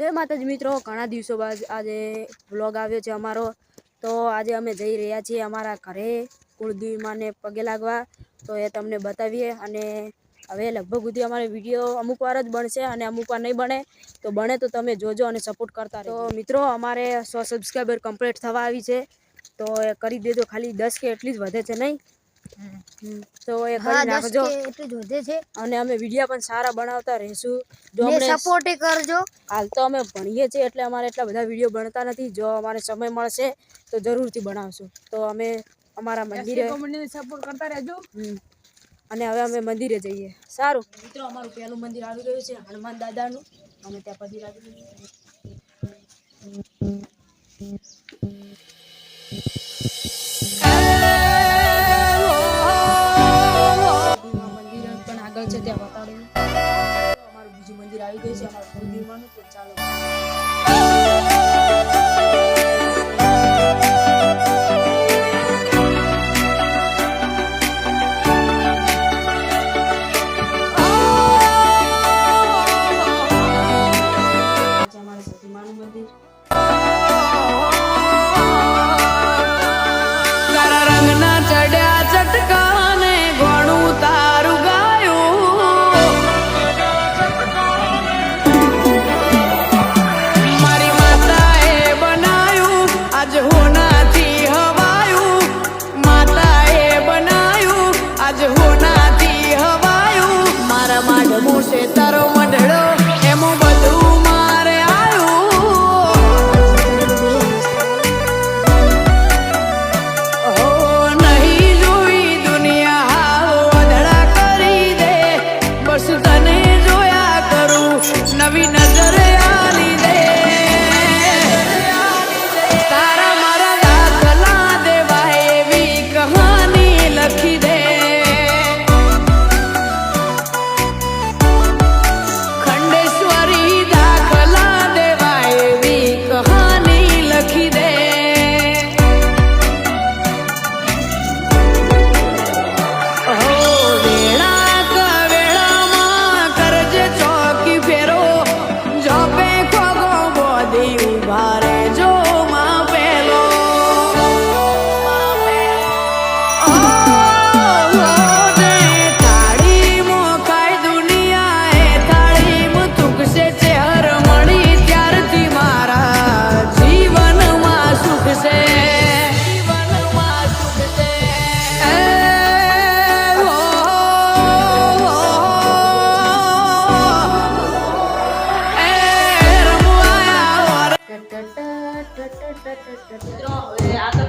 જય માતાજી મિત્રો, ઘણા દિવસો બાદ આજે વ્લોગ આવ્યો છે અમારો. તો આજે અમે જઈ રહ્યા છીએ અમારા ઘરે કુળદેવી માને પગે લાગવા. તો એ તમને બતાવીએ અને હવે લગભગ સુધી અમારે વીડિયો અમુક વાર જ બનશે અને અમુક વાર નહીં બને. તો બને તો તમે જોજો અને સપોર્ટ કરતા તો મિત્રો, અમારે સો સબસ્ક્રાઈબર કમ્પ્લીટ થવા આવી છે. તો કરી દેજો, ખાલી દસ કે એટલી જ વધે છે નહીં? તો એ કરી નાખજો. એટલું જ છે. અને અમે વીડિયો પણ સારા બનાવતા રહેશું. જો અમને સપોર્ટ કરજો. હાલ તો અમે ભણીએ છીએ એટલે અમારે એટલા બધા વીડિયો બનતા નથી. જો અમારે સમય મળશે તો જરૂરથી બનાવશું. તો અમે અમારા મંદિરે સપોર્ટ કરતા રહેજો. અને હવે અમે મંદિરે જઈએ. સારું. મિત્રો અમારું પહેલું મંદિર આવી ગયું છે હનુમાન દાદાનું. અમે ત્યાં પદી લાગી છે ત્યાં બતાડ્યું અમારું બીજું મંદિર આવી ગયું છે અમારું કુળદેવીમાંનું તો ચાલો. છે આજ હોનાથી હવાયું, માતાએ બનાયું. આજ હોનાથી હવાયું, મારા માઢ છે તારો મઢડો એમાં બધું મારે આવ્યું. નહીં જોઈ દુનિયા હાવ અધડા કરી દે, બસ તને જોયા કરું, નવી નજરે ترى عطى